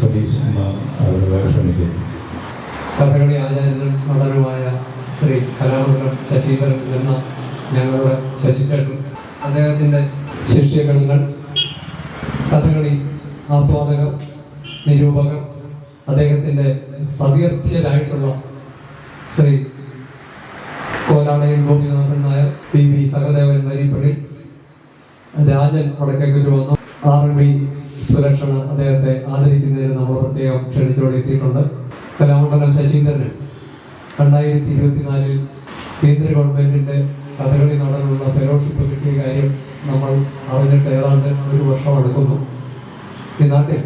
സതീഷ് കുമാർ അവരുടെ ക്ഷണിക്കുന്നു. കഥകളി ആചാര്യനും നടനുമായ ശ്രീ കലാമണ്ഡലം ശശീധരൻ എന്ന ഞങ്ങളുടെ ശശിചേട്ടൻ അദ്ദേഹത്തിന്റെ ശിഷ്യഗണങ്ങൾ കഥകളി ആസ്വാദകർ നിരൂപകർ അദ്ദേഹത്തിന്റെ സതീർത്ഥ്യരായിട്ടുള്ള ശ്രീ കോലാണയൻ ഗോപിനാഥൻ നായർ പി വി സഹദേവൻ മരിപ്പള്ളി രാജൻ വടക്കേക്കുരു വന്നു ആർ എം ബി സുരക്ഷണ അദ്ദേഹത്തെ ആദരിക്കുന്നതിന് നമ്മൾ പ്രത്യേകം ക്ഷണിച്ചോടെ എത്തിയിട്ടുണ്ട് കലാമണ്ഡലം ശശീന്ദ്രന് രണ്ടായിരത്തി ഇരുപത്തിനാലിൽ കേന്ദ്ര ഗവൺമെന്റിന്റെ കഥകളി നടനുള്ള ഫെലോഷിപ്പ് കിട്ടിയ കാര്യം നമ്മൾ ഏതാണ്ട് ഒരു വർഷം എടുക്കുന്നു. ഈ നാട്ടിൽ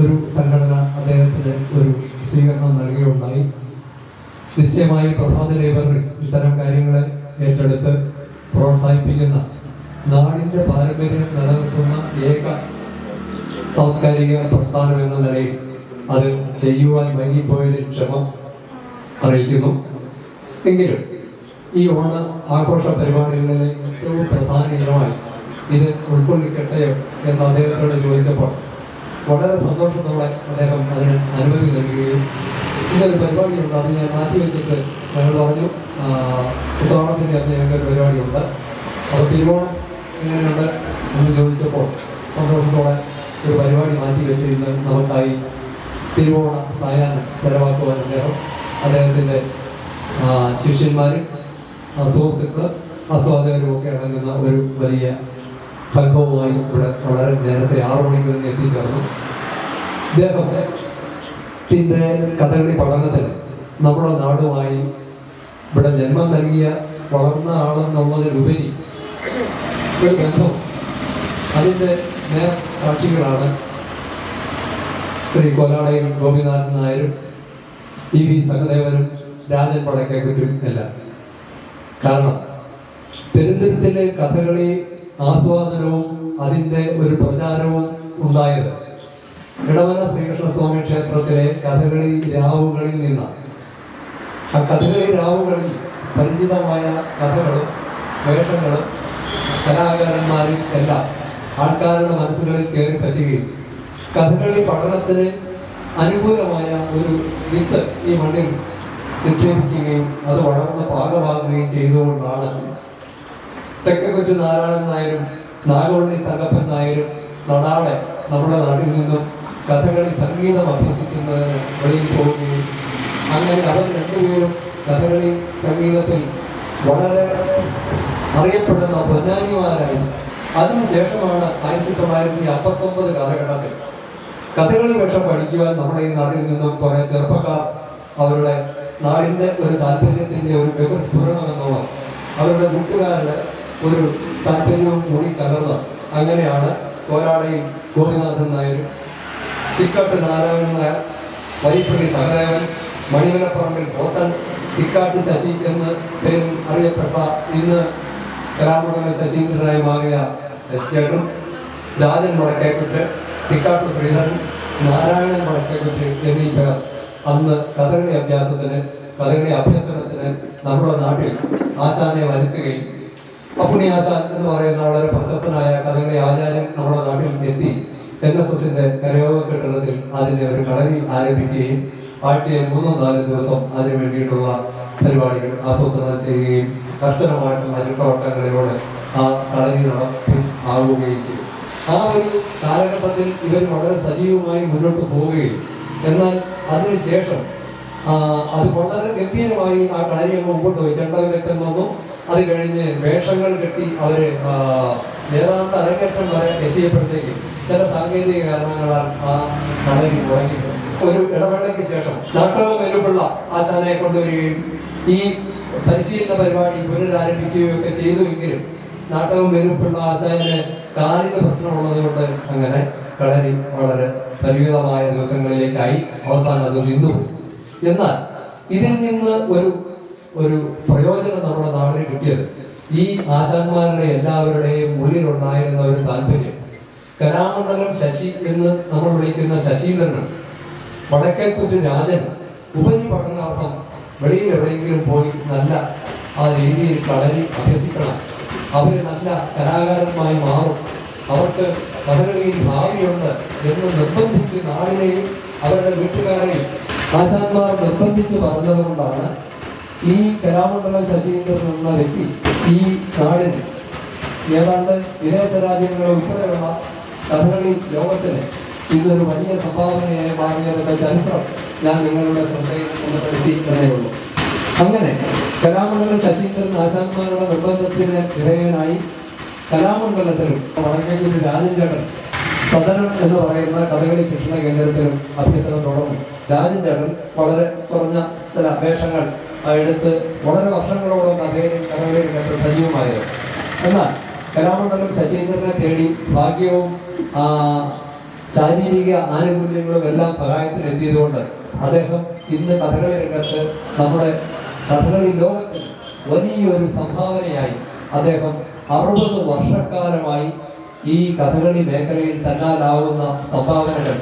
ഒരു സംഘടന അദ്ദേഹത്തിന് ഒരു സ്വീകരണം നൽകുകയുണ്ടായി നിശ്ചയമായി പ്രഭാത ലൈബ്രറി ഇത്തരം കാര്യങ്ങളെ ഏറ്റെടുത്ത് പ്രോത്സാഹിപ്പിക്കുന്ന നാടിന്റെ പാരമ്പര്യം നിലനിർത്തുന്ന ഏക സാംസ്കാരിക പ്രസ്ഥാനം എന്ന നിലയിൽ അത് ചെയ്യുവാൻ വൈകിപ്പോയതിൽ ക്ഷമ അറിയിക്കുന്നു. എങ്കിലും ഈ ഓണ ആഘോഷ പരിപാടികളിലെ ഏറ്റവും പ്രധാന ഇനമായി ഇത് ഉൾക്കൊള്ളിക്കട്ടെയോ എന്ന് അദ്ദേഹത്തോട് ചോദിച്ചപ്പോൾ വളരെ സന്തോഷത്തോടെ അദ്ദേഹം അതിന് അനുമതി നൽകുകയും ഇന്നൊരു പരിപാടിയുണ്ട് അത് ഞാൻ മാറ്റിവെച്ചിട്ട് ഞങ്ങൾ പറഞ്ഞു ആ, ഉത്രാടത്തിന്റെ അന്ന് ഞങ്ങൾക്ക് ഒരു പരിപാടിയുണ്ട്. അപ്പോൾ തിരുവോണം എങ്ങനെയുണ്ട് എന്ന് ചോദിച്ചപ്പോൾ സന്തോഷത്തോടെ ഒരു പരിപാടി മാറ്റി വെച്ചിരുന്ന് നമുക്കായി തിരുവോണ സായാഹ്നം ചെലവാക്കുവാൻ അദ്ദേഹം അദ്ദേഹത്തിന്റെ ശിഷ്യന്മാരും സുഹൃത്തുക്കളും ആസ്വാദകരും ഒക്കെ അടങ്ങുന്ന ഒരു വലിയ സംഘവുമായി ഇവിടെ വളരെ നേരത്തെ ആറു മണിക്ക് തന്നെ എത്തിച്ചേർന്നു. ഇദ്ദേഹം പിന്നെ കഥകളി പഠനത്തിന് നമ്മുടെ നാടുമായി ഇവിടെ ജന്മം നൽകിയ വളർന്ന ആളെന്നുള്ളതിലുപരി ഒരു ബന്ധം അതിന്റെ നേർ സാക്ഷികളാണ് ശ്രീ കൊലാടയും ഗോപിനാഥൻ നായരും ഇ വി സഹദേവനും രാജൻ പടക്കേക്കുറ്റും എല്ലാം. കാരണം പെരുന്തരത്തിലെ കഥകളി ആസ്വാദനവും അതിന്റെ ഒരു പ്രചാരവും ഉണ്ടായത്. ഇടവന ശ്രീകൃഷ്ണസ്വാമി ക്ഷേത്രത്തിലെ കഥകളി രാവുകളിൽ നിന്നാണ്. ആ കഥകളി രാവുകളിൽ പരിചിതമായ കഥകളും വേഷങ്ങളും കലാകാരന്മാരും എല്ലാം ആൾക്കാരുടെ മനസ്സുകളിൽ കയറി പറ്റുകയും കഥകളി പഠനത്തിന് അനുകൂലമായ ഒരു വിത്ത് ഈ മണ്ണിൽ നിക്ഷേപിക്കുകയും അത് വളർന്ന് പാകമാകുകയും ചെയ്തുകൊണ്ടാണ് തെക്കക്കൊച്ചു നാരായണൻ നായരും നാഗോളി തങ്കപ്പൻ നായരും നടാളെ നമ്മുടെ നാട്ടിൽ നിന്നും കഥകളി സംഗീതം അഭ്യസിക്കുന്നതിന് വെളിയിൽ പോകുകയും അങ്ങനെ അവർ രണ്ടുപേരും കഥകളി സംഗീതത്തിൽ വളരെ അറിയപ്പെടുന്ന പൊന്നാനിമാരായി. അതിനുശേഷമാണ് ആയിരത്തി തൊള്ളായിരത്തി അമ്പത്തൊമ്പത് കാലഘട്ടത്തിൽ കഥകളി വേഷം പഠിക്കുവാൻ നമ്മുടെ ഈ നാട്ടിൽ നിന്നും കുറെ ചെറുപ്പക്കാർ അവരുടെ നാടിന്റെ ഒരു താല്പര്യത്തിന്റെ ഒരു വ്യവസ്ഫുരണം എന്നുള്ള അവരുടെ കൂട്ടുകാരുടെ ഒരു താല്പര്യവും കൂടി കലർന്ന് അങ്ങനെയാണ് കോരാടയിൽ ഗോപിനാഥൻ നായരും. തിക്കാട്ട് നാരായണൻ നായർ വൈപ്പള്ളി സഹദേവൻ മണിമലപ്പറമ്പിൽ പോത്തൻ തിക്കാട്ട് ശശി എന്ന് പേരിൽ അറിയപ്പെട്ട ഇന്ന് കലാമണ്ഡല ശശീന്ദ്രനായി മാറിയ ശശിചേട്ടൻ രാജൻ വടക്കേക്കുട്ട് തിക്കാട്ട് ശ്രീധരൻ നാരായണൻ വടക്കേക്കുട്ട് എന്നീ പേർ അന്ന് കഥകളി അഭ്യാസത്തിന് കഥകളി അഭ്യസനത്തിന് നമ്മുടെ നാട്ടിൽ ആശാനെ വരുത്തുകയും അപ്പുണി എന്ന് പറയുന്ന വളരെ പ്രശസ്തനായ കഥകളി ആചാര്യൻ നമ്മുടെ നാട്ടിൽ എത്തി. എൻ എസ് എസിന്റെ കരയോഗ കെട്ടിടത്തിൽ അതിന്റെ ഒരു കളരി ആരംഭിക്കുകയും ആഴ്ചയിൽ മൂന്നോ നാല് ദിവസം അതിനു വേണ്ടിയിട്ടുള്ള പരിപാടികൾ ആസൂത്രണം ചെയ്യുകയും കർശനമായിട്ടുള്ള പ്രവർത്തനങ്ങളിലൂടെ ആ കളരി നടത്തി ആവുകയും ചെയ്തു. ആ ഒരു കാലഘട്ടത്തിൽ ഇവർ വളരെ സജീവമായി മുന്നോട്ട് പോവുകയും എന്നാൽ അതിനുശേഷം അത് വളരെ ഗംഭീരമായി ആ കളരി അങ്ങ് മുമ്പോട്ട് പോയി. ചെണ്ടവിദഗ്ധൻ വന്നു. അത് കഴിഞ്ഞ് വേഷങ്ങൾ കെട്ടി അവർ ഏതാണ്ട് അരങ്ങേറ്റം വരെ എത്തിയപ്പോഴത്തേക്ക് ചില സാങ്കേതിക കാരണങ്ങളാൽ ആ കളരി മുടങ്ങി. ഒരു ഇടവേളയ്ക്ക് ശേഷം നാട്ടകം വെലുപിള്ള ആശാനെ കൊണ്ടുവരികയും ഈ പരിശീലന പരിപാടി പുനരാരംഭിക്കുകയും ഒക്കെ ചെയ്തുവെങ്കിലും നാട്ടകം വെലുപ്പിള്ള ആശാന് കാലിന് പ്രശ്നമുള്ളത് കൊണ്ട് അങ്ങനെ കളരി വളരെ പരിമിതമായ ദിവസങ്ങളിലേക്കായി അവസാനം അത് നിന്നു എന്നാൽ ഇതിൽ നിന്ന് ഒരു ഒരു പ്രയോജനം നമ്മുടെ നാടിന് കിട്ടിയത്. ഈ ആശാന്മാരുടെ എല്ലാവരുടെയും ഉള്ളിലുണ്ടായിരുന്ന ഒരു താല്പര്യം. കരാമണ്ഡലം ശശി എന്ന് നമ്മൾ വിളിക്കുന്ന ശശീന്ദ്രനും വടക്കേക്കുറ്റ് രാജൻ ഉപരി പഠനാർത്ഥം വെളിയിൽ എവിടെയെങ്കിലും പോയി നല്ല ആ രീതിയിൽ കളരി അഭ്യസിക്കണം. അവർ നല്ല കലാകാരന്മാരി മാറും. അവർക്ക് കഥകളിയിൽ ഭാവിയുണ്ട് എന്ന് നിർബന്ധിച്ച് നാടിനെയും അവരുടെ വീട്ടുകാരെയും ആശാന്മാർ നിർബന്ധിച്ച് പറഞ്ഞതുകൊണ്ടാണ് ഈ കലാമണ്ഡലം ശശീന്ദ്രൻ എന്ന വ്യക്തി ഈ നാടിന് ഏതാണ്ട് വിദേശ രാജ്യങ്ങൾ ഉൾപ്പെടെയുള്ള കഥകളി ലോകത്തിന് ഇതൊരു വലിയ സംഭാവനയായി മാറിയതിന്റെ ചരിത്രം ഞാൻ നിങ്ങളുടെ ശ്രദ്ധയിൽ കൊണ്ടുപെടുത്തി എന്നേ ഉള്ളൂ. അങ്ങനെ കലാമണ്ഡലം ശശീന്ദ്രൻ ആശാന്മാരുടെ നിർബന്ധത്തിന് വിധേയനായി കലാമണ്ഡലത്തിലും വടക്കേക്കുടി രാജൻചേട്ടൻ സദനം എന്ന് പറയുന്ന കഥകളി ശിക്ഷണ കേന്ദ്രത്തിലും അഭ്യസനം തുടർന്നു രാജൻചേട്ടൻ വളരെ കുറഞ്ഞ ചില അപേക്ഷകൾ എടുത്ത് വളരെ വർഷങ്ങളോളം അദ്ദേഹം കഥകളി രംഗത്ത് സജീവമായത്. എന്നാൽ കലാമണ്ഡലം ശശീന്ദ്രനെ തേടി ഭാഗ്യവും ശാരീരിക ആനുകൂല്യങ്ങളും എല്ലാം സഹായത്തിന് എത്തിയതുകൊണ്ട് അദ്ദേഹം ഇന്ന് കഥകളി രംഗത്ത് നമ്മുടെ കഥകളി ലോകത്തിന് വലിയൊരു സംഭാവനയായി അദ്ദേഹം അറുപത് വർഷക്കാലമായി ഈ കഥകളി മേഖലയിൽ തന്നാലാവുന്ന സംഭാവനകൾ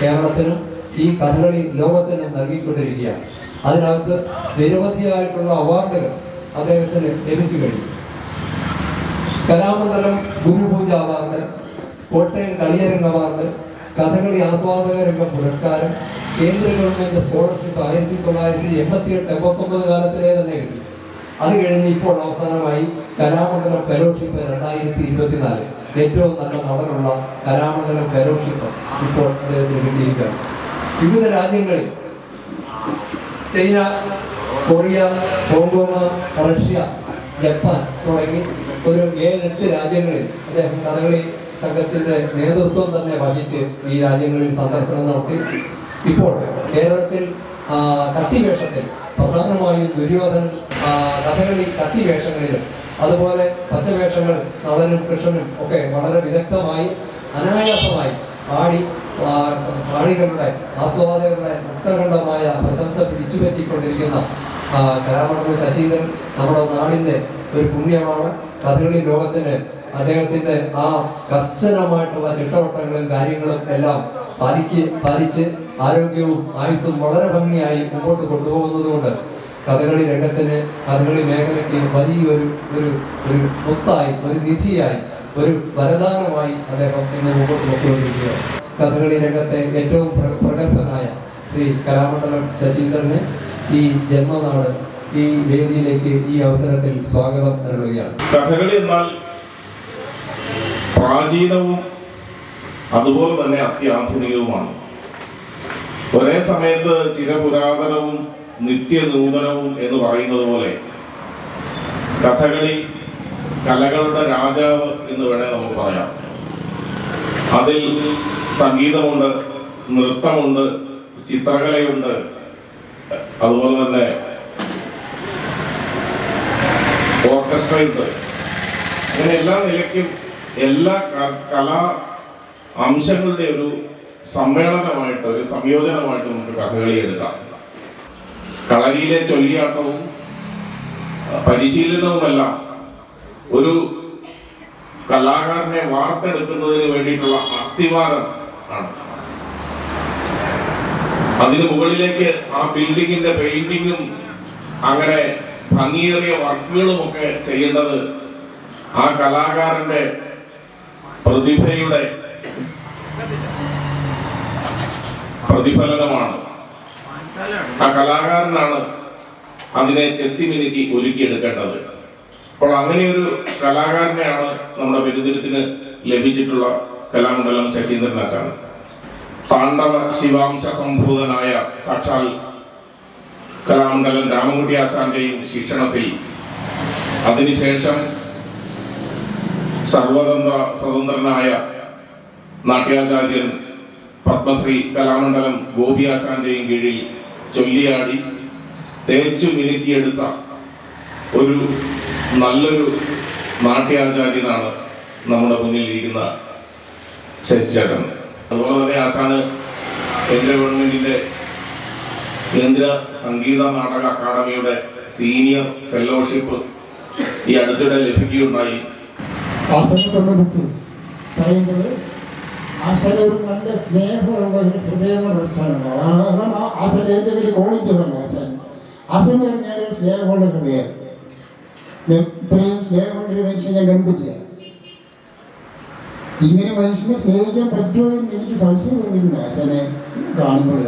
കേരളത്തിനും ഈ കഥകളി ലോകത്തിനും നൽകിക്കൊണ്ടിരിക്കുകയാണ്. അതിനകത്ത് നിരവധിയായിട്ടുള്ള അവാർഡുകൾ അദ്ദേഹത്തിന് ലഭിച്ചു കഴിഞ്ഞു. കലാമണ്ഡലം ഗുരുപൂജ അവാർഡ് കോട്ടയം കളിയരംഗ അവാർഡ് കഥകളി ആസ്വാദക രംഗ പുരസ്കാരം കേന്ദ്ര ഗവൺമെന്റ് സ്കോളർഷിപ്പ് ആയിരത്തി തൊള്ളായിരത്തി എൺപത്തി എട്ട് എൺപത്തൊമ്പത് കാലത്തിലേ തന്നെ കിട്ടി അത് കഴിഞ്ഞ് ഇപ്പോൾ അവസാനമായി കലാമണ്ഡലം ഫെലോഷിപ്പ് രണ്ടായിരത്തി ഇരുപത്തിനാല്. ഏറ്റവും നല്ല നടനുള്ള കലാമണ്ഡലം ഫെലോഷിപ്പ് ഇപ്പോൾ അദ്ദേഹത്തിന് കിട്ടിയിരിക്കുകയാണ്. വിവിധ രാജ്യങ്ങളിൽ China Korea Hong Kong Russia Japan തുടങ്ങി ഒരു ഏഴെട്ട് രാജ്യങ്ങളിൽ അദ്ദേഹം കഥകളി സംഘത്തിന്റെ നേതൃത്വം തന്നെ വഹിച്ച് ഈ രാജ്യങ്ങളിൽ സന്ദർശനം നടത്തി. ഇപ്പോൾ കേരളത്തിൽ കത്തിവേഷത്തിൽ പ്രധാനമായും ദുര്യോധനൻ കഥകളി കത്തിവേഷങ്ങളിലും അതുപോലെ പച്ചവേഷങ്ങൾ നളനും കൃഷ്ണനും ഒക്കെ വളരെ വിദഗ്ധമായി അനായാസമായി പാടി കാണികളുടെ ആസ്വാദകരുടെ മുക്തകണ്ഠമായ പ്രശംസ പിടിച്ചുപറ്റിക്കൊണ്ടിരിക്കുന്ന കലാമണ്ഡല ശശീന്ദ്രൻ നമ്മുടെ നാടിന്റെ ഒരു പുണ്യമാണ്. കഥകളി ലോകത്തിന് അദ്ദേഹത്തിന്റെ ആ കർശനമായിട്ടുള്ള ചിട്ടവട്ടങ്ങളും കാര്യങ്ങളും എല്ലാം പാലിക്ക് പാലിച്ച് ആരോഗ്യവും ആയുസ്സും വളരെ ഭംഗിയായി മുമ്പോട്ട് കൊണ്ടുപോകുന്നത് കൊണ്ട് കഥകളി രംഗത്തിന് കഥകളി മേഖലയ്ക്ക് വലിയൊരു ഒരു ഒരു മുത്തായി ഒരു നിധിയായി ഒരു വരദാനമായി അദ്ദേഹം ഇന്ന് മുമ്പോട്ട് കൊണ്ടുകൊണ്ടിരിക്കുകയാണ് കഥകളി രംഗത്തെ ഏറ്റവും പ്രഗത്ഭനായ ശ്രീ കലാമണ്ഡലം ശശീന്ദ്രന് ഈ ജന്മനാട് ഈ വേദിയിലേക്ക് ഈ അവസരത്തിൽ സ്വാഗതം നൽകുകയാണ് കഥകളി എന്നാൽ പ്രാചീനവും അതുപോലെ തന്നെ അത്യാധുനികവുമാണ്. ഒരേ സമയത്ത് ചിരപുരാതനവും നിത്യനൂതനവും എന്ന് പറയുന്നത് പോലെ കഥകളി കലകളുടെ രാജാവ് എന്ന് വേണേ നമുക്ക് പറയാം. അതിൽ സംഗീതമുണ്ട് നൃത്തമുണ്ട് ചിത്രകലയുണ്ട്. അതുപോലെ തന്നെ ഓർക്കസ്ട്രയുണ്ട്. അങ്ങനെ എല്ലാ നിലയ്ക്കും എല്ലാ കലാ അംശങ്ങളുടെ ഒരു സമ്മേളനമായിട്ട് ഒരു സംയോജനമായിട്ട് നമുക്ക് കഥകളി എടുക്കാം. കളരിയിലെ ചൊല്ലിയാട്ടവും പരിശീലനവുമെല്ലാം ഒരു കലാകാരനെ വാർത്തെടുക്കുന്നതിന് വേണ്ടിയിട്ടുള്ള അസ്ഥിവാരം ആണ് അതിന് മുകളിലേക്ക് ആ ബിൽഡിങ്ങിന്റെ പെയിന്റിങ്ങും അങ്ങനെ ഭംഗിയേറിയ വർക്കുകളും ഒക്കെ ചെയ്യേണ്ടത് ആ കലാകാരന്റെ പ്രതിഭയുടെ പ്രതിഫലനമാണ്. ആ കലാകാരനാണ് അതിനെ ചെത്തിമിനുക്കി ഒരുക്കിയെടുക്കേണ്ടത്. അപ്പോൾ അങ്ങനെ ഒരു കലാകാരനെയാണ് നമ്മുടെ ബിരുദത്തിന് ലഭിച്ചിട്ടുള്ള കലാമണ്ഡലം ശശീന്ദ്രനാശാണ് പാണ്ഡവ ശിവാംശ സംഭൂതനായ സാക്ഷാൽ കലാമണ്ഡലം രാമൻകുട്ടി ആശാന്റെയും ശിക്ഷണത്തിൽ. അതിനുശേഷം സർവതന്ത്ര സ്വതന്ത്രനായ നാട്യാചാര്യൻ പത്മശ്രീ കലാമണ്ഡലം ഗോപി ആശാന്റെയും കീഴിൽ ചൊല്ലിയാടി തേച്ചു മിനുക്കിയെടുത്ത ഒരു നല്ലൊരു നാട്യാചാര്യനാണ് നമ്മുടെ മുന്നിൽ ഇരിക്കുന്ന ശശിചേട്ടൻ അതുപോലെ തന്നെ ആശാന് കേന്ദ്ര ഗവൺമെന്റിന്റെ കേന്ദ്ര സംഗീത നാടക അക്കാദമിയുടെ സീനിയർ ഫെലോഷിപ്പ് ഈ അടുത്തിടെ ലഭിക്കുകയുണ്ടായി. ആശാനെ സംബന്ധിച്ച് പറയുമ്പോൾ ആശന ഒരു നല്ല സ്നേഹമുള്ള ഒരു ഹൃദയമുള്ള ആശാനാണ്. കാരണം ആശന ഏറ്റവും വലിയ ക്വാളിറ്റി തന്നെ ആശാൻ. ആശൻ എന്ന് സ്നേഹമുള്ള ഹൃദയം ഇത്രയും സ്നേഹമുള്ള ഒരു മനുഷ്യൻ ഞാൻ കണ്ടില്ല ഇങ്ങനെ മനുഷ്യനെ സ്നേഹിക്കാൻ പറ്റുമോ എന്ന് എനിക്ക് സംശയം തോന്നിയിട്ടുണ്ട് അച്ഛനെ കാണുമ്പോൾ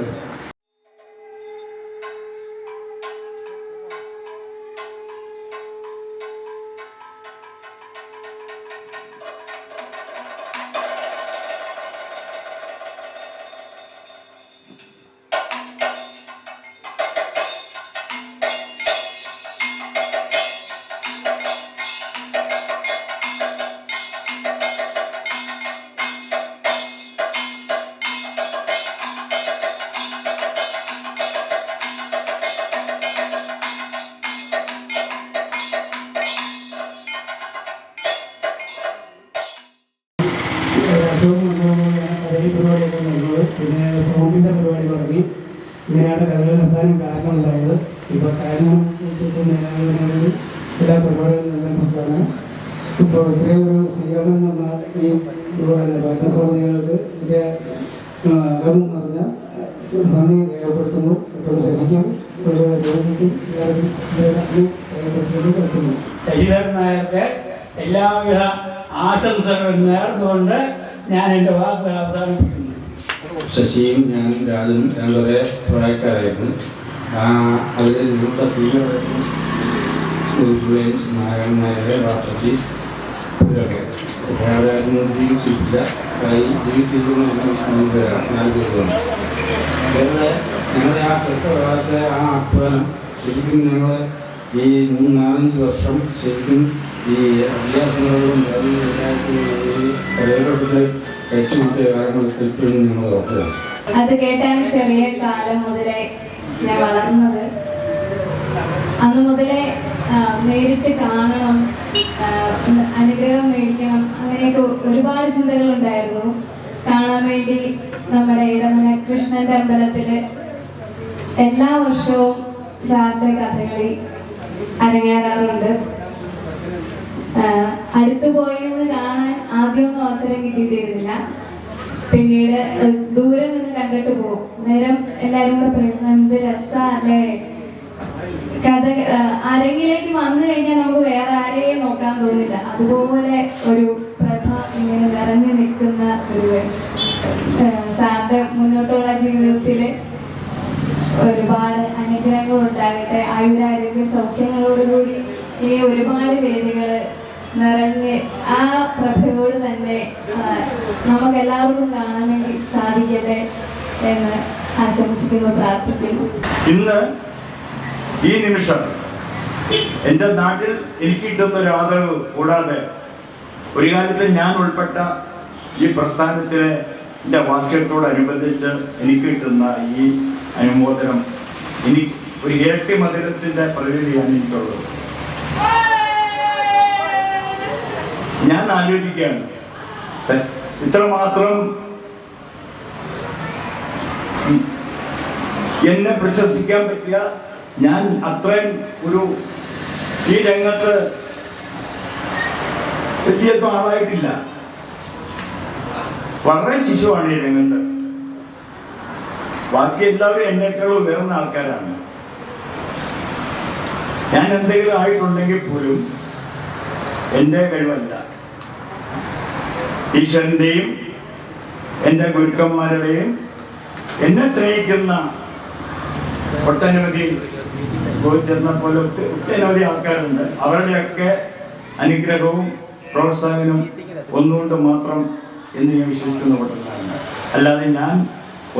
ഇങ്ങനെയാണ് കഥകളി നിർത്താനും കാരണം ഉണ്ടായത് ഇപ്പോൾ കാരണം നിലനിൽക്കുന്നത് എല്ലാ പരിപാടികളും നിലനിൽക്കുകയാണ് ഇപ്പോൾ ഇത്രയും ഒരു സ്വീകരണം എന്ന ഈ ഭരണസമിതികൾക്ക് ഇതിന്റെ അകം നിറഞ്ഞ നന്ദി രേഖപ്പെടുത്തുന്നു. ഇപ്പോൾ ശശിക്കും ഒരു നന്ദി രേഖപ്പെടുത്തുന്നു. ശശിധരൻ നായർക്ക് എല്ലാവിധ ആശംസകളും നേർന്നുകൊണ്ട് ഞാൻ എന്റെ വാക്കുകൾ അവസാനിപ്പിക്കുന്നു. ശശിയും ഞാനും രാജനും ഞങ്ങൾ ഒരേ പ്രായക്കാരായിരുന്നു അതിൽ നിങ്ങളുടെ സീനിയറായിരുന്നു ജെയിംസ് നാരായണൻ ഞങ്ങളുടെ ആ ഈ മൂന്ന് നാലഞ്ച് വർഷം ഈ അത് കേട്ടാണ് ചെറിയ കാലം മുതലേ ഞാൻ വളർന്നത്. അന്ന് മുതലേ നേരിട്ട് കാണണം അനുഗ്രഹം മേടിക്കണം. അങ്ങനെയൊക്കെ ഒരുപാട് ചിന്തകൾ ഉണ്ടായിരുന്നു കാണാൻ വേണ്ടി നമ്മുടെ ഇടമന കൃഷ്ണന്റെ അമ്പലത്തിൽ എല്ലാ വർഷവും ജാത്ര കഥകളി അരങ്ങേറാറുണ്ട്. അടുത്തു പോയിരുന്ന് കാണാൻ ആദ്യമൊന്നും അവസരം കിട്ടിയിട്ടിരുന്നില്ല. പിന്നീട് ദൂരെ നിന്ന് കണ്ടിട്ട് പോകും. നേരം എല്ലാരും കൂടെ പറയും എന്ത് രസല്ലേ കഥ അരങ്ങിലേക്ക് വന്നു കഴിഞ്ഞാൽ നമുക്ക് വേറെ ആരെയും നോക്കാൻ തോന്നില്ല. അതുപോലെ ഒരു പ്രഭ ഇങ്ങനെ നിറഞ്ഞു നിൽക്കുന്ന ഒരു സാറിന്റെ മുന്നോട്ടുള്ള ജീവിതത്തിൽ ഒരുപാട് അനുഗ്രഹങ്ങൾ ഉണ്ടാകട്ടെ. ആയുരാരോഗ്യ സൗഖ്യങ്ങളോടുകൂടി ഇനി ഒരുപാട് വേദികൾ നിറഞ്ഞ് ആ പ്രഭയോട് തന്നെ നമുക്ക് എല്ലാവർക്കും കാണാൻ വേണ്ടി സാധിക്കട്ടെ എന്ന് ആശംസിക്കുന്നു പ്രാർത്ഥിക്കുന്നു. ഇന്ന് ഈ നിമിഷം എന്റെ നാട്ടിൽ എനിക്ക് കിട്ടുന്ന ഒരു ആദരവ് കൂടാതെ ഒരു കാലത്ത് ഞാൻ ഉൾപ്പെട്ട ഈ പ്രസ്ഥാനത്തിലെ എന്റെ വാക്യത്തോടനുബന്ധിച്ച് എനിക്ക് കിട്ടുന്ന ഈ അനുമോദനം ഇനി ഒരു ഇരട്ടി മധുരത്തിന്റെ പ്രതിനിധിയാണ് എനിക്കുള്ളത്. ഞാൻ ആലോചിക്കുകയാണ്. ഇത്രമാത്രം എന്നെ പ്രശംസിക്കാൻ പറ്റിയ ഞാൻ അത്രയും ഒരു ഈ രംഗത്ത് വലിയ ആളായിട്ടില്ല. വളരെ ശിശുവാണ് ഈ രംഗത്ത്. ബാക്കി എല്ലാവരും എന്നെക്കാളും ഉയർന്ന ആൾക്കാരാണ്. ഞാൻ എന്തെങ്കിലും ആയിട്ടുണ്ടെങ്കിൽ പോലും എന്റെ കഴിവല്ല. ഈശ്വരന്റെയും എന്റെ ഗുരുക്കന്മാരുടെയും എന്നെ സ്നേഹിക്കുന്ന ഒട്ടനവധി ഗോചറിനെ പോലെ ഒട്ടനവധി ആൾക്കാരുണ്ട്. അവരുടെയൊക്കെ അനുഗ്രഹവും പ്രോത്സാഹനവും ഒന്നുകൊണ്ട് മാത്രം എന്ന് ഞാൻ വിശ്വസിക്കുന്ന കൂട്ടത്തിലാണ് അല്ലാതെ ഞാൻ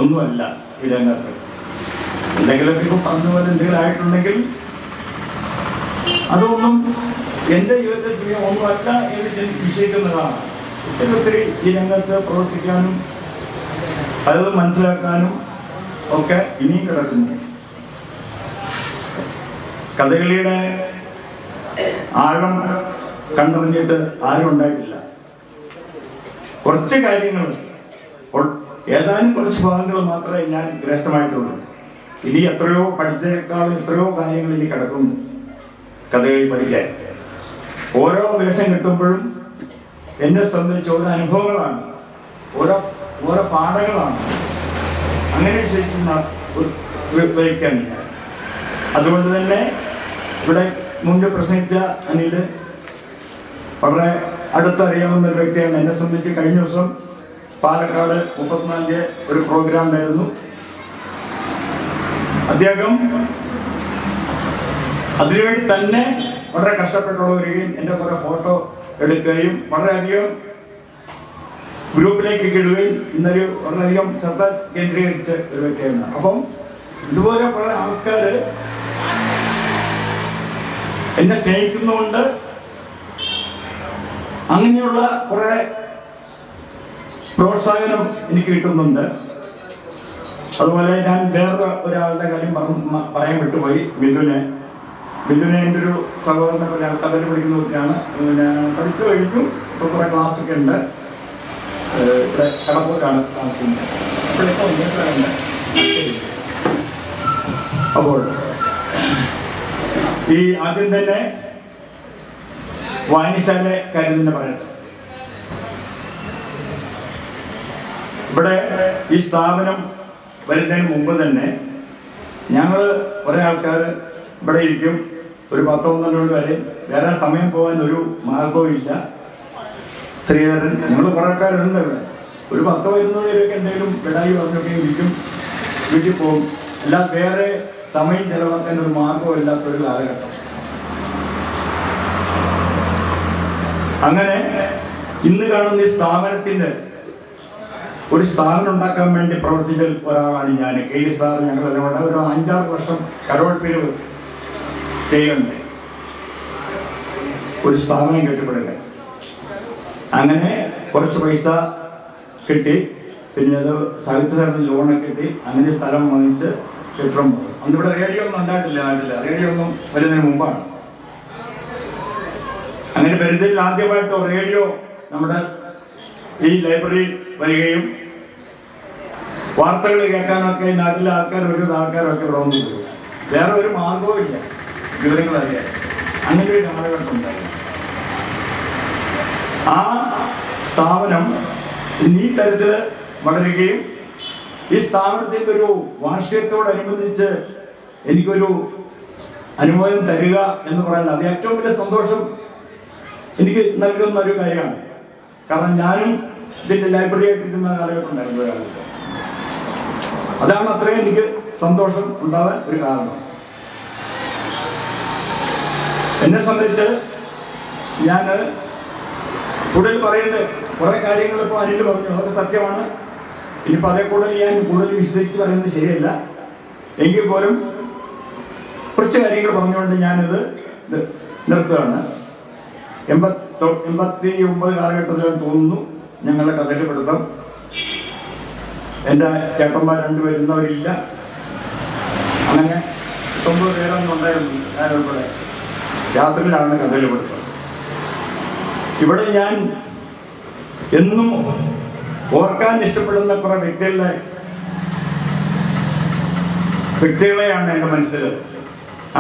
ഒന്നുമല്ല ഈ രംഗത്ത്. എന്തെങ്കിലുമൊക്കെ ഇപ്പം പറഞ്ഞ പോലെ എന്തെങ്കിലും ആയിട്ടുണ്ടെങ്കിൽ അതൊന്നും എന്റെ ജീവിതത്തെ ചെയ്യാൻ ഒന്നുമല്ല എന്ന് ഞാൻ വിശ്വസിക്കുന്നതാണ്. ഒത്തിരി ഒത്തിരി ഈ രംഗത്ത് പ്രവർത്തിക്കാനും പലതും മനസ്സിലാക്കാനും ഒക്കെ ഇനിയും കിടക്കുന്നു. കഥകളിയുടെ ആഴം കണ്ടറിഞ്ഞിട്ട് ആരും ഉണ്ടായിട്ടില്ല കുറച്ച് കാര്യങ്ങൾ ഏതാനും കുറച്ച് ഭാഗങ്ങൾ മാത്രമേ ഞാൻ ഗ്രസ്തമായിട്ടുള്ളൂ ഇനി എത്രയോ പഠിച്ചേക്കാൾ എത്രയോ കാര്യങ്ങൾ ഇനി കിടക്കുന്നു കഥകളി പഠിക്കാൻ ഓരോ വേഷം കിട്ടുമ്പോഴും എന്നെ സംബന്ധിച്ച് ഓരോ അനുഭവങ്ങളാണ് ഓരോ ഓരോ പാഠങ്ങളാണ് അങ്ങനെ വിശേഷിക്കുന്ന ഞാൻ അതുകൊണ്ട് തന്നെ ഇവിടെ മുമ്പ് പ്രസംഗിച്ച അനിൽ വളരെ അടുത്തറിയാവുന്ന ഒരു വ്യക്തിയാണ്. എന്നെ സംബന്ധിച്ച് കഴിഞ്ഞ ദിവസം പാലക്കാട് മുപ്പത്തിനാലിന് തീയതി ഒരു പ്രോഗ്രാം ഉണ്ടായിരുന്നു. അദ്ദേഹം അതിനുവേണ്ടി തന്നെ വളരെ കഷ്ടപ്പെട്ടുള്ള വരികയും എന്റെ കുറെ ഫോട്ടോ എടുക്കുകയും വളരെയധികം ഗ്രൂപ്പിലേക്ക് ഇടുകയും ഇന്നൊരു വളരെയധികം ശ്രദ്ധ കേന്ദ്രീകരിച്ച ഒരു വ്യക്തിയാണ്. അപ്പം ഇതുപോലെ കുറെ ആൾക്കാർ എന്നെ സ്നേഹിക്കുന്നതുകൊണ്ട് അങ്ങനെയുള്ള കുറെ പ്രോത്സാഹനം എനിക്ക് കിട്ടുന്നുണ്ട്. അതുപോലെ ഞാൻ വേറെ ഒരാളുടെ കാര്യം പറയാൻ വിട്ടുപോയി. ബിന്ദുനെ ബിന്ദുനെ എന്റെ ഒരു സഹോദരനെ ഒരാൾ കഥയിൽ പഠിക്കുന്ന കുട്ടിയാണ്. പിന്നെ പഠിച്ചു കഴിഞ്ഞു. ഇപ്പോൾ കുറേ ക്ലാസ്സൊക്കെ ഉണ്ട്. ഇവിടെ കടപ്പൂരാണ് താമസിക്കുന്നത്. അപ്പോൾ ഈ ആദ്യം തന്നെ വായനശാല കാര്യം തന്നെ പറയട്ടെ. ഇവിടെ ഈ സ്ഥാപനം വരുന്നതിന് മുമ്പ് തന്നെ ഞങ്ങൾ കുറേ ആൾക്കാർ ഇവിടെ ഇരിക്കും. ഒരു പത്ത് വരെ. വേറെ സമയം പോകാൻ ഒരു മാർഗവും ഇല്ല. ശ്രീധരൻ ഞങ്ങൾ കുറേ ആൾക്കാരുണ്ട് ഇവിടെ. ഒരു പത്ത് മണി വരെയൊക്കെ എന്തെങ്കിലും വിടായി പറഞ്ഞൊക്കെ ഇരിക്കും. വീട്ടിൽ പോകും. അല്ലാതെ വേറെ സമയം ചെലവാക്കാൻ ഒരു മാർഗവും ഇല്ലാത്ത ഒരു കാലഘട്ടം. അങ്ങനെ ഇന്ന് കാണുന്ന ഈ സ്ഥാപനത്തിന്റെ ഒരു സ്ഥാപനം ഉണ്ടാക്കാൻ വേണ്ടി പ്രവർത്തിച്ച ഒരാളാണ് ഞാൻ. കെ എസ് സാർ ഞങ്ങളെല്ലാം കൂടെ ഒരു അഞ്ചാറ് വർഷം കരോൾ പിരിവ് ചെയ്യുന്നുണ്ട് ഒരു സ്ഥാപനം കെട്ടിപ്പടുക്കാൻ. അങ്ങനെ കുറച്ച് പൈസ കിട്ടി. പിന്നെ അത് സാഹിത്യ ലോണൊക്കെ കിട്ടി. അങ്ങനെ സ്ഥലം വാങ്ങിച്ച് കെട്ടിടം പോയി അന്നിവിടെ റേഡിയോ ഒന്നും ഉണ്ടായിട്ടില്ല നാട്ടില്ല റേഡിയോ ഒന്നും വരുന്നതിന് മുമ്പാണ്. അങ്ങനെ പരിധിയിൽ ആദ്യമായിട്ട് റേഡിയോ നമ്മുടെ ഈ ലൈബ്രറി വരികയും വാർത്തകൾ കേൾക്കാനൊക്കെ ഈ നാട്ടിലെ ആൾക്കാർ ഒരു ആൾക്കാരൊക്കെ ഇവിടെ വന്നു വേറെ ഒരു മാർഗവും ഇല്ല. വിവരങ്ങൾ അറിയാൻ. അങ്ങനെ ഒരു കാലഘട്ടം ഉണ്ടായിരുന്നു ആ സ്ഥാപനം ഈ തരത്തിൽ വളരുകയും ഈ സ്ഥാപനത്തിന്റെ ഒരു വാർഷികത്തോടനുബന്ധിച്ച് എനിക്കൊരു അനുമോദനം തരിക എന്ന് പറയുന്നത് അത് ഏറ്റവും വലിയ സന്തോഷം എനിക്ക് നൽകുന്ന ഒരു കാര്യമാണ്. കാരണം ഞാനും ഇതിന്റെ ലൈബ്രറി ആയിട്ടിരുന്ന കാലഘട്ടം അതാണ് അത്രയും എനിക്ക് സന്തോഷം ഉണ്ടാവാൻ ഒരു കാരണം. എന്നെ സംബന്ധിച്ച് ഞാൻ കൂടുതൽ പറയുന്നത് കുറെ കാര്യങ്ങൾ ഇപ്പോൾ അനിൽ പറഞ്ഞു. അതൊക്കെ സത്യമാണ്. ഇനിയിപ്പോൾ അതേ കൂടുതൽ ഞാൻ കൂടുതൽ വിശദിച്ച് പറയുന്നത് ശരിയല്ല. എങ്കിൽ പോലും കുറച്ച് കാര്യങ്ങൾ പറഞ്ഞുകൊണ്ട് ഞാനിത് നിർത്തുകയാണ്. എൺപത്തി എൺപത്തി ഒമ്പത് കാലഘട്ടത്തിൽ തോന്നുന്നു ഞങ്ങളുടെ കഥയിൽ പിടുത്തം എന്റെ ചേട്ടന്മാർ രണ്ടുപേരുന്നവരില്ല അങ്ങനെ തൊമ്പത് പേരൊന്നും ഉണ്ടായിരുന്നു ഞാനുൾപ്പെടെ രാത്രിയിലാണ് കഥയിൽ പിടുത്തം ഇവിടെ ഞാൻ എന്നും ഓർക്കാൻ ഇഷ്ടപ്പെടുന്ന കുറെ വ്യക്തികളെ വ്യക്തികളെയാണ് എന്റെ മനസ്സിൽ.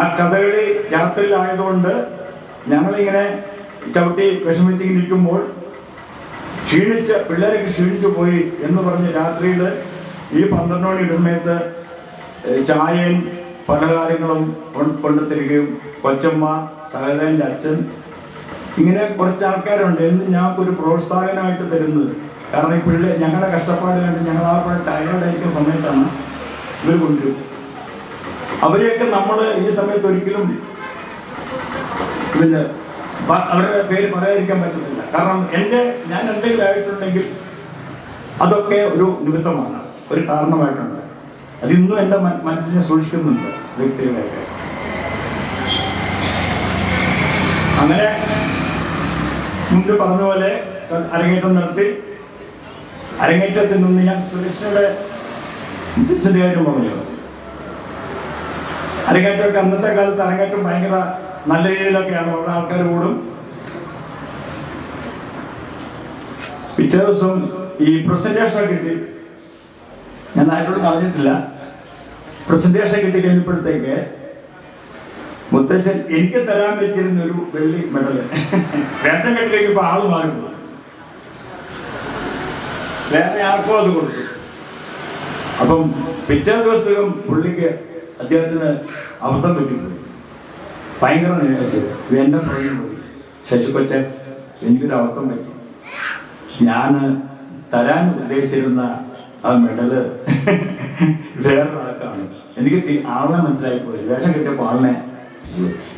ആ കഥകളി രാത്രിയിലായതുകൊണ്ട് ഞങ്ങളിങ്ങനെ ചവിട്ടി വിഷമിച്ചിരിക്കുമ്പോൾ ക്ഷീണിച്ച് പിള്ളേരൊക്കെ ക്ഷീണിച്ചു പോയി എന്ന് പറഞ്ഞ് രാത്രിയിൽ ഈ പന്ത്രണ്ട് മണി സമയത്ത് ചായയും പലഹാരങ്ങളും കൊണ്ടുത്തരികയും കൊച്ചമ്മ സഹദേവന്റെ അച്ഛൻ ഇങ്ങനെ കുറച്ച് ആൾക്കാരുണ്ട് എന്ന് ഞങ്ങൾക്കൊരു പ്രോത്സാഹനമായിട്ട് തരുന്നത്. കാരണം ഈ പിള്ളേർ ഞങ്ങളുടെ കഷ്ടപ്പാട് കണ്ട് ഞങ്ങൾ ആ ടയർഡായിരിക്കുന്ന സമയത്താണ് ഇവർ കൊണ്ടുവരും അവരെയൊക്കെ നമ്മൾ ഈ സമയത്ത് ഒരിക്കലും പിന്നെ അവരുടെ പേര് പറയാതിരിക്കാൻ പറ്റുന്നില്ല കാരണം എന്റെ ഞാൻ എന്തെങ്കിലും ആയിട്ടുണ്ടെങ്കിൽ അതൊക്കെ ഒരു നിമിത്തമാണ് ഒരു കാരണമായിട്ടുണ്ട്. അതിന്നും എന്റെ മനസ്സിനെ സൂക്ഷിക്കുന്നുണ്ട് വ്യക്തികളെയൊക്കെ. അങ്ങനെ മുമ്പ് പറഞ്ഞ പോലെ അരങ്ങേറ്റം നടത്തി അരങ്ങേറ്റത്തിൽ നിന്ന് ഞാൻ സുരക്ഷയുടെ കാര്യം പറഞ്ഞു. അരങ്ങേറ്റമൊക്കെ അന്നത്തെ കാലത്ത് അരങ്ങേറ്റം ഭയങ്കര നല്ല രീതിയിലൊക്കെയാണ്. ഓരോ ആൾക്കാർ കൂടും. പിറ്റേ ദിവസം ഈ പ്രസന്റേഷൻ കിട്ടി. ഞാൻ ആരോട് പറഞ്ഞിട്ടില്ല. പ്രസന്റേഷൻ കിട്ടി കഴിഞ്ഞപ്പോഴത്തേക്ക് മുത്തശ്ശൻ എനിക്ക് തരാൻ വെച്ചിരുന്ന ഒരു വെള്ളി മെഡൽ വേഷം കെട്ടി കഴിഞ്ഞപ്പോൾ ആൾ മാറി. വേറെ ആർക്കും അത് കൊടുത്തു. അപ്പം പിറ്റേ ദിവസം പുള്ളിക്ക് അദ്ദേഹത്തിന് അബദ്ധം പറ്റിപ്പോയി. ഭയങ്കര നിരാശ എന്നെ പറഞ്ഞു പോയി ശശി കൊച്ചൻ എനിക്കൊരു അബദ്ധം പറ്റി. ഞാൻ തരാൻ ഉദ്ദേശിച്ചിരുന്ന ആ മെഡൽ വേറൊരാൾക്കാണ് എനിക്ക് ആളെ മനസ്സിലായിപ്പോയി. വേഷം കിട്ടിയപ്പോൾ ആളിനെ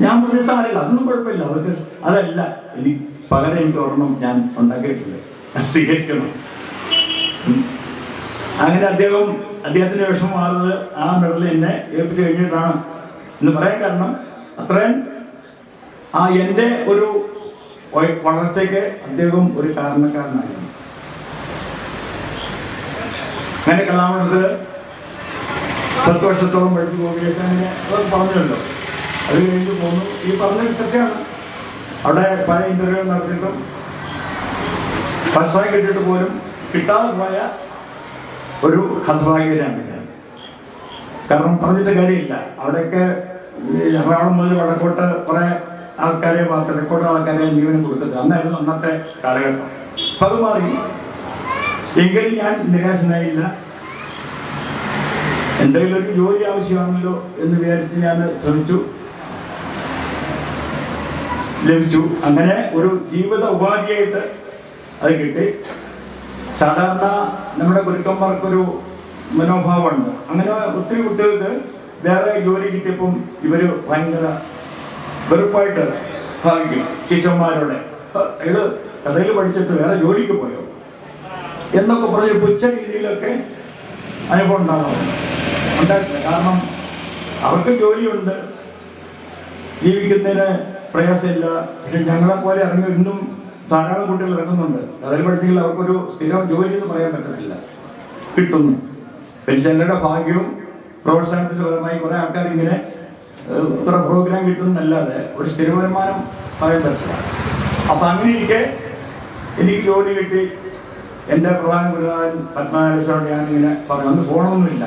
ഞാൻ പറഞ്ഞ സാറില്ല അതൊന്നും കുഴപ്പമില്ല. അവർക്ക് അതല്ല. എനിക്ക് പകരം എനിക്ക് ഓർമ്മ ഞാൻ ഉണ്ടാക്കിയിട്ടില്ല സ്വീകരിക്കണം. അങ്ങനെ അദ്ദേഹം അദ്ദേഹത്തിന്റെ വിഷമമാകുന്നത് ആ മെഡൽ എന്നെ ഏൽപ്പിച്ചു കഴിഞ്ഞിട്ടാണ് എന്ന് പറയാൻ കാരണം അത്രയും ആ എന്റെ ഒരു വളർച്ചയ്ക്ക് അദ്ദേഹം ഒരു കാരണക്കാരനായിരുന്നു. അങ്ങനെ കലാമണ്ഡലത്തിൽ പത്ത് വർഷത്തോളം പഠിച്ചു പോകുകയും അങ്ങനെ അതൊക്കെ പറഞ്ഞല്ലോ അത് കഴിഞ്ഞ് പോന്നു. ഈ പറഞ്ഞ സത്യമാണ്. അവിടെ പല ഇന്റർവ്യൂ നടത്തിയിട്ടും ഫസ്റ്റ് കിട്ടിയിട്ട് പോലും കിട്ടാതെ പോയ ഒരു ഹതഭാഗ്യരാണ് ഞാൻ. കാരണം പറഞ്ഞിട്ട് കാര്യമില്ല. അവിടെയൊക്കെ എറണാകുളം മുതൽ വടക്കോട്ട് കുറെ ആൾക്കാരെ തെക്കോട്ട് ആൾക്കാരെ ജീവനം കൊടുത്തത് അന്നായിരുന്നു അന്നത്തെ കാലഘട്ടം. അപ്പൊ അത് മാറി. എങ്കിലും ഞാൻ നിരാശനായില്ല. എന്തെങ്കിലും ഒരു ജോലി ആവശ്യമാണല്ലോ എന്ന് വിചാരിച്ച് ഞാൻ ശ്രമിച്ചു. ലഭിച്ചു. അങ്ങനെ ഒരു ജീവിത ഉപാധിയായിട്ട് അത് കിട്ടി. സാധാരണ നമ്മുടെ ഗുരുക്കന്മാർക്കൊരു മനോഭാവമുണ്ട്. അങ്ങനെ ഒത്തിരി കുട്ടികൾക്ക് വേറെ ജോലി കിട്ടിയപ്പം ഇവർ ഭയങ്കര വെറുപ്പായിട്ട് ഭാവിക്കും ശിഷ്യന്മാരോടെ ഇത് കഥയിൽ പഠിച്ചിട്ട് വേറെ ജോലിക്ക് പോയോ? എന്നൊക്കെ പറഞ്ഞ് പുച്ഛ രീതിയിലൊക്കെ അനുഭവം ഉണ്ടാകാറുണ്ട്. ഉണ്ടായിട്ടില്ല. കാരണം അവർക്ക് ജോലിയുണ്ട്. ജീവിക്കുന്നതിന് പ്രയാസമില്ല. പക്ഷെ ഞങ്ങളെ പോലെ ഇറങ്ങി ഇന്നും ധാരാളം കുട്ടികൾ ഇറങ്ങുന്നുണ്ട്. അതിൽ പഠിച്ചെങ്കിൽ അവർക്കൊരു സ്ഥിരം ജോലി എന്ന് പറയാൻ പറ്റത്തില്ല. കിട്ടുന്നു. പെൻഷനറുടെ ഭാഗ്യവും പ്രോത്സാഹനത്തിന്റെ ഫലമായി കുറെ ആൾക്കാർ ഇങ്ങനെ ഇത്ര പ്രോഗ്രാം കിട്ടുന്നല്ലാതെ ഒരു സ്ഥിര വരുമാനം പറയാൻ പറ്റില്ല. അപ്പൊ അങ്ങനെ ഇരിക്കെ എനിക്ക് ജോലി കിട്ടി. എന്റെ പ്രധാന ഗുരുനാഥൻ പത്മനാഭസ്വാമി ഇങ്ങനെ പറഞ്ഞു. അന്ന് ഫോണൊന്നുമില്ല.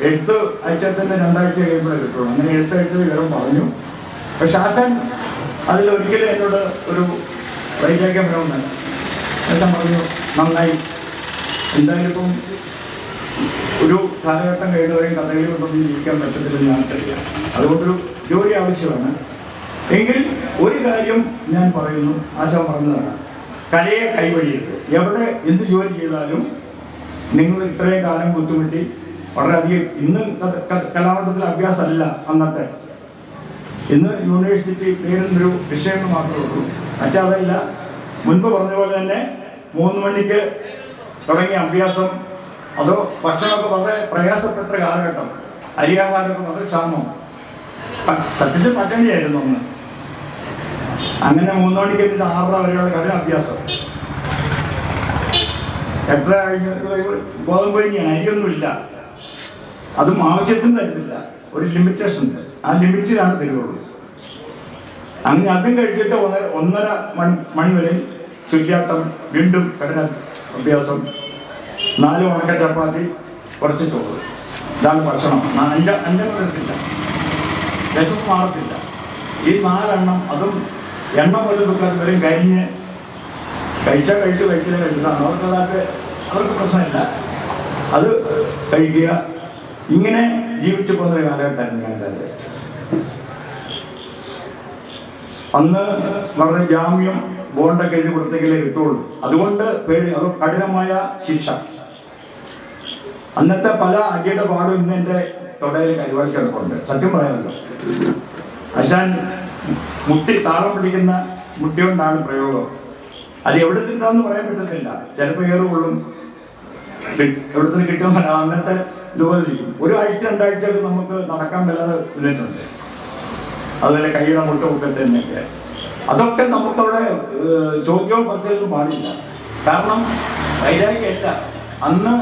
എഴുത്ത് അയച്ചാൽ തന്നെ രണ്ടാഴ്ച കഴിയുമ്പോഴേ കിട്ടുള്ളൂ. അങ്ങനെ എഴുത്ത് അയച്ചത് വിവരം പറഞ്ഞു. പക്ഷെ ആശാൻ അതിലൊരിക്കലും എന്നോട് ഒരു വൈരാഗ്യം വരണമെന്നല്ല ആശാൻ പറഞ്ഞു. നന്നായി. എന്തായാലും ഇപ്പം ഒരു കാലഘട്ടം കഴിഞ്ഞവരെയും കഥകളിൽ കൊണ്ടൊന്നും ജീവിക്കാൻ പറ്റത്തില്ലെന്ന് ഞങ്ങൾക്കറിയാം അതുകൊണ്ടൊരു ജോലി ആവശ്യമാണ്. എങ്കിൽ ഒരു കാര്യം ഞാൻ പറയുന്നു. ആശാൻ പറഞ്ഞതാണ്. കലയെ കൈവഴിയരുത്. എവിടെ എന്ത് ജോലി ചെയ്താലും നിങ്ങൾ ഇത്രയും കാലം ബുദ്ധിമുട്ടി വളരെയധികം ഇന്ന് കലാമണ്ഡലത്തിൽ അഭ്യാസമല്ല അന്നത്തെ. ഇന്ന് യൂണിവേഴ്സിറ്റി പേരിൽ ഒരു വിഷയം മാത്രമേ ഉള്ളൂ. മറ്റതല്ല മുൻപ് പറഞ്ഞ പോലെ തന്നെ മൂന്ന് മണിക്ക് തുടങ്ങിയ അഭ്യാസം. അതോ ഭക്ഷണമൊക്കെ വളരെ പ്രയാസപ്പെട്ട കാലഘട്ടം. അരിയാഹാരമൊക്കെ വളരെ ക്ഷാമം. സത്യത്തിൽ പറ്റേണ്ടിയായിരുന്നു അന്ന്. അങ്ങനെ മൂന്ന് മണിക്ക് എത്തിയിട്ട് ആറര വരെയുള്ള കഠിന അഭ്യാസം. എത്ര കഴിഞ്ഞ ഗോതമ്പ് കഴിഞ്ഞാണ് അരിയൊന്നുമില്ല. അതും ആവശ്യത്തിന് തരുന്നില്ല. ഒരു ലിമിറ്റേഷൻ ഉണ്ട്. ആ ലിമിറ്റിലാണ് തരുള്ളൂ. അങ്ങനെ അതും കഴിച്ചിട്ട് ഒന്നര ഒന്നര മണി മണിവരെ വരെ ചുല്യാട്ടം വീണ്ടും കഠിന അഭ്യാസം നാല് ഉണക്ക ചപ്പാത്തി കുറച്ച് ചോറ്. ഇതാണ് ഭക്ഷണം. അഞ്ച അഞ്ചെണ്ണം വരത്തില്ല വിശപ്പ് മാറത്തില്ല. ഈ നാലെണ്ണം അതും എണ്ണ പോലെ ദുഃഖത്തിലും വരെയും കരിഞ്ഞ് കഴിച്ച കഴിച്ച് കഴിച്ചില്ല കഴിച്ചതാണ്. അവർക്ക് അതൊക്കെ അവർക്ക് പ്രശ്നമില്ല. അത് കഴിക്കുക. ഇങ്ങനെ ജീവിച്ചു പോകുന്ന കാലഘട്ടമായിരുന്നു ഞങ്ങളുടെ അന്ന് വളരെ ജാമ്യം ബോണ്ടൊക്കെ എഴുതി കൊടുത്തെങ്കിലേ കിട്ടുള്ളൂ. അതുകൊണ്ട് പേടി അത് കഠിനമായ ശിക്ഷ. അന്നത്തെ പല അടിയുടെ പാടും ഇന്ന് എന്റെ തൊടയിൽ കൈവാഴ്ച കിടപ്പുണ്ട്. സത്യം പറയാമല്ലോ. അശാൻ മുട്ടി താളം പിടിക്കുന്ന മുട്ടി കൊണ്ടാണ് പ്രയോഗം. അത് എവിടെ നിന്നാന്ന് പറയാൻ പറ്റത്തില്ല. ചിലപ്പോൾ ഏറുകൊള്ളും എവിടെ നിന്ന് കിട്ടുമ്പോൾ അന്നത്തെ രൂപത്തിരിക്കും ഒരു ആഴ്ച രണ്ടാഴ്ച നമുക്ക് നടക്കാൻ വല്ലാതെ നിന്നിട്ടുണ്ട്. അതുപോലെ കൈയുടെ മുട്ടുമൊക്കെ തന്നെയൊക്കെ. അതൊക്കെ നമുക്കവിടെ ചോദ്യവും പറച്ചിലൊന്നും പാടില്ല. കാരണം വൈരാഗ്യമല്ല അന്ന്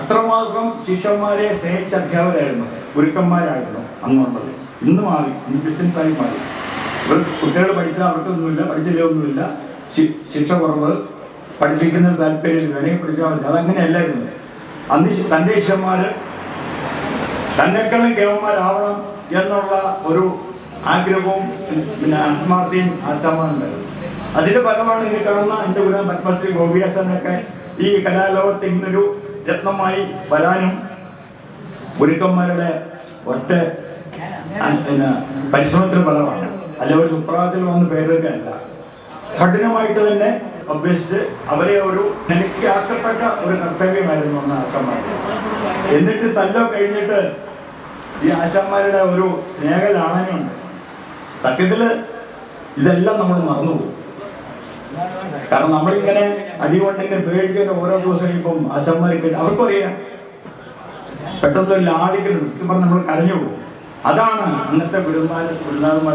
അത്രമാത്രം ശിഷ്യന്മാരെ സ്നേഹിച്ച അധ്യാപകരായിരുന്നു. ഗുരുക്കന്മാരായിരുന്നു അന്നുള്ളത്. ഇന്ന് മാറി ഇന്ന് ആയി മാറി. കുട്ടികൾ പഠിച്ചാൽ അവർക്കൊന്നുമില്ല പഠിച്ചില്ല ഒന്നുമില്ല. ശിക്ഷ കുറവ് പഠിപ്പിക്കുന്ന താല്പര്യം വേണമെങ്കിൽ പഠിച്ചാൽ മതി. അതങ്ങനെയല്ലായിരുന്നു. അന്ന് തന്റെ ശിഷ്യന്മാർ തന്നെക്കാളും കേവന്മാരാവണം എന്നുള്ള ഒരു ആഗ്രഹവും പിന്നെ ആത്മാർത്ഥയും ആശ്രമമുണ്ട് അതിന്റെ ഫലമാണ് ഇനി കാണുന്ന എന്റെ കൂടെ പത്മശ്രീ ഗോപിയാസനൊക്കെ ഈ കലാലോകത്ത് ഇന്നൊരു രത്നമായി വരാനും ഗുരുക്കന്മാരുടെ ഒറ്റ പിന്നെ പരിശ്രമത്തിന് ഫലമാണ്. അല്ലെ ഒരു സുപ്രഭാതത്തിൽ വന്ന് പേരുകയല്ല കഠിനമായിട്ട് തന്നെ അഭ്യസിച്ച് അവരെ ഒരു നിലയ്ക്കാക്കത്തക്ക ഒരു കർത്തവ്യമായിരുന്നു അന്ന് ആശാന്മാർ എന്നിട്ട് തല്ലോ കഴിഞ്ഞിട്ട് ഈ ആശാന്മാരുടെ ഒരു സ്നേഹലാളനുണ്ട് സത്യത്തിൽ ഇതെല്ലാം നമ്മൾ മറന്നുപോകും. കാരണം നമ്മളിങ്ങനെ അടികൊണ്ടിങ്ങനെ പേടിക്കുന്ന ഓരോ ദിവസം ഇപ്പം ആശാന്മാർക്ക് അവർക്കും അറിയാം. പെട്ടെന്ന് ലാളിക്കൽ സത്യം പറഞ്ഞ് നമ്മൾ കരഞ്ഞു പോകും. അതാണ് ഇന്നത്തെ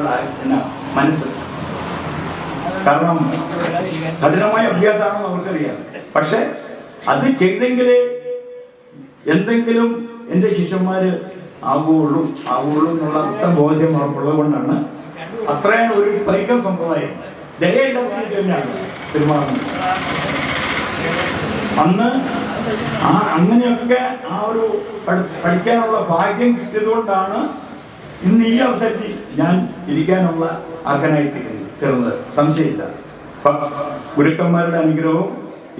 ആ- എന്നാ മനസ്സ്. കാരണം കഠിനമായ അഭ്യാസമാണെന്ന് അവർക്കറിയാം. പക്ഷെ അത് ചെയ്തെങ്കിലേ എന്തെങ്കിലും എന്റെ ശിഷ്യന്മാര് ആകുകയുള്ളൂ ആകുകയുള്ളൂ എന്നുള്ള അർത്ഥ ബോധ്യം അവർക്കുള്ളത് കൊണ്ടാണ് അത്രയും ഒരു പൈക്കൽ സമ്പ്രദായം. ദയയില്ലാത്ത രീതി തന്നെയാണ് പെരുമാറുന്നത്. അന്ന് ആ അങ്ങനെയൊക്കെ ആ ഒരു പഠിക്കാനുള്ള ഭാഗ്യം കിട്ടിയതുകൊണ്ടാണ് ഇന്ന് ഈ അവസരത്തിൽ ഞാൻ ഇരിക്കാനുള്ള അർഹനായി തീർന്നത്. സംശയമില്ല. ഗുരുക്കന്മാരുടെ അനുഗ്രഹവും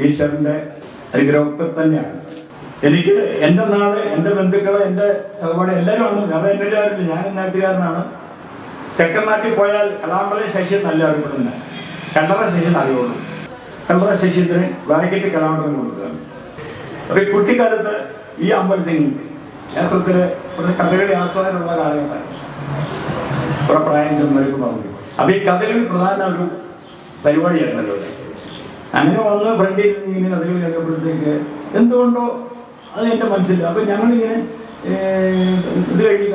ഈശ്വരന്റെ അനുഗ്രഹമൊക്കെ തന്നെയാണ്. എനിക്ക് എന്റെ നാട് എന്റെ ബന്ധുക്കളെ എന്റെ സഹപാഠി എല്ലാവരും ആണ് വേറെ എന്റെ ഞാൻ നാട്ടുകാരനാണ്. തെക്കൻ നാട്ടിൽ പോയാൽ കലാമ്പളി ശശി നല്ല അറിയപ്പെടുന്നത് കണ്ടറ ശശി അറിയുള്ളൂ. കല്ലറ ശശീന്ദ്രൻ വാഗിട്ട് കലാമണ്ഡലം കൊടുത്തതാണ് അപ്പൊ ഈ കുട്ടിക്കാലത്ത് ഈ അമ്പലത്തിൽ ക്ഷേത്രത്തിൽ ഒരു കഥകളി ആസ്വാദനമുള്ള കാലഘട്ടം. ഇവിടെ പ്രായം ചെന്നവർക്ക് പറഞ്ഞു. അപ്പൊ ഈ കഥകളി പ്രധാന ഒരു പരിപാടിയായിരുന്നല്ലോ. അങ്ങനെ വന്ന് ഫ്രണ്ടിൽ നിന്ന് ഇങ്ങനെ കഥകളി കേൾക്കുമ്പോഴത്തേക്ക് എന്തുകൊണ്ടോ അത് എന്റെ മനസ്സിൽ. അപ്പൊ ഞങ്ങളിങ്ങനെ ഇത് കഴിഞ്ഞ്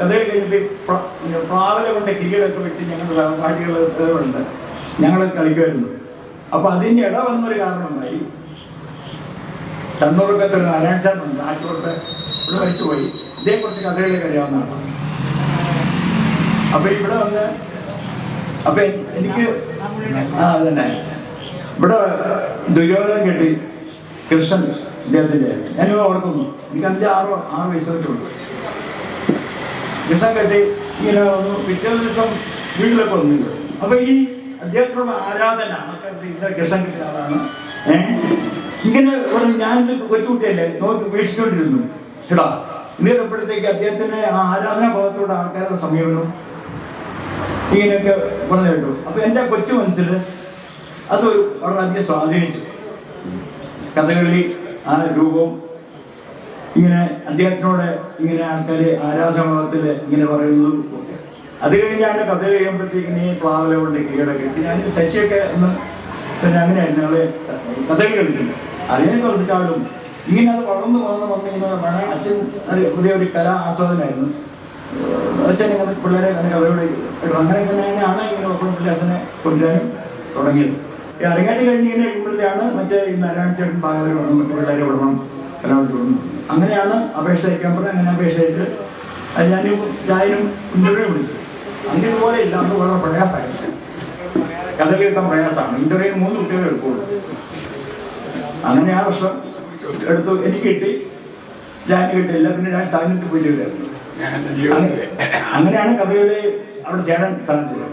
കഥയിൽ കഴിഞ്ഞിട്ട് പ്ര- പ്രാവല കൊണ്ട് കിരീടമൊക്കെ വെച്ച് ഞങ്ങളുടെ പാട്ടികളുണ്ട് ഞങ്ങൾ കളിക്കുമായിരുന്നു. അപ്പൊ അതിന് ഇട വന്നൊരു കാരണമായി. കണ്ണൂർക്കത്തെ ഒരു നാരായണച്ചാനുണ്ട് ആറ്റോട്ട് ഇവിടെ മരിച്ചുപോയി. ഇതേക്കുറിച്ച് കഥകളൊക്കെ അറിയാവുന്നതാണ് അപ്പൊ ഇവിടെ വന്ന് അപ്പൊ എനിക്ക് ആ അതന്നെ. ഇവിടെ ദുര്യോധനം കെട്ടി കൃഷ്ണൻ ഇദ്ദേഹത്തിന്റെ. ഞാനും ഓർക്കുന്നു. എനിക്ക് അഞ്ച് ആറോ ആറ് വയസ്സൊക്കെ ഉള്ളു കൃഷ്ണൻ കെട്ടി ഇങ്ങനെ വന്നു. പിറ്റേ ദിവസം വീട്ടിലൊക്കെ വന്നില്ല അപ്പൊ ഈ അദ്ദേഹത്തിനുള്ള ആരാധന ആൾക്കാർക്ക് ഇന്ന കൃഷ്ണൻ കിട്ടിയ ആളാണ്. ഏഹ് ഇങ്ങനെ പറഞ്ഞു ഞാൻ കൊച്ചുകുട്ടിയല്ലേ? നോക്കി വീക്ഷിച്ചുകൊണ്ടിരുന്നു. എടാ ഇന്നേരപ്പോഴത്തേക്ക് അദ്ദേഹത്തിന്റെ ആ ആരാധന ഭാഗത്തോടെ ആൾക്കാരുടെ സമീപനം ഇങ്ങനെയൊക്കെ പറഞ്ഞു കേട്ടു. അപ്പൊ എന്റെ കൊച്ചു മനസ്സിൽ അത് വളരെയധികം സ്വാധീനിച്ചു. കഥകളി ആ രൂപം ഇങ്ങനെ അദ്ദേഹത്തിനോട് ഇങ്ങനെ ആൾക്കാർ ആരാധനാഭാവത്തിൽ ഇങ്ങനെ പറയുന്നതും അത് കഴിഞ്ഞാണ് കഥ കഴിയുമ്പോഴത്തേക്കിന് നീ പ്ലാവല കൊണ്ട് കീഴട കിട്ടി. ഞാൻ ശശിയൊക്കെ ഒന്ന് പിന്നെ അങ്ങനെ ഞങ്ങൾ കഥ കളിക്കുന്നത് അതിനെ കളിച്ചാലും ഇങ്ങനെ അത് വളർന്നു വന്ന് വന്നു കഴിഞ്ഞാൽ അച്ഛൻ പുതിയ ഒരു കലാ ആസ്വാദനായിരുന്നു. അച്ഛൻ ഇങ്ങനെ പിള്ളേരെ അങ്ങനെ കഥയോട്. അങ്ങനെ തന്നെയാണ് ഇങ്ങനെ ഒപ്പം പിള്ളേ അച്ഛനെ കൊണ്ടുവരാനും തുടങ്ങിയത്. ഈ അരങ്ങാറ്റ് കഴിഞ്ഞ് ഇങ്ങനെ ഇരിക്കുമ്പോഴത്തെയാണ് മറ്റേ ഈ നാരായണ ചേട്ടൻ ഭാഗവരം വേണം മറ്റു പിള്ളേരെ വിടണം കലാമത്തിൽ വിടണം അങ്ങനെയാണ് അപേക്ഷ അയക്കാൻ പറഞ്ഞത്. അങ്ങനെ അപേക്ഷ അയച്ച് അത് ഞാൻ ഞാനും ഇന്റർവ്യൂ വിളിച്ചു. അന്ന് ഇതുപോലെ ഇല്ല അന്ന് വളരെ പ്രയാസമായിരുന്നു. കഥ കിട്ടാൻ പ്രയാസമാണ്. ഇന്റർവ്യൂ മൂന്ന് കുട്ടികളെ എടുക്കുള്ളൂ. അങ്ങനെ ആ വർഷം എടുത്തു. എനിക്ക് കിട്ടി. ഞാൻ കിട്ടിയില്ല പിന്നെ ഞാൻ സാന്നിധ്യത്തിൽ പോയി ചെയ്തായിരുന്നു. അങ്ങനെയാണ് കഥകളി അവിടെ ചേരാൻ സാധിച്ചത്.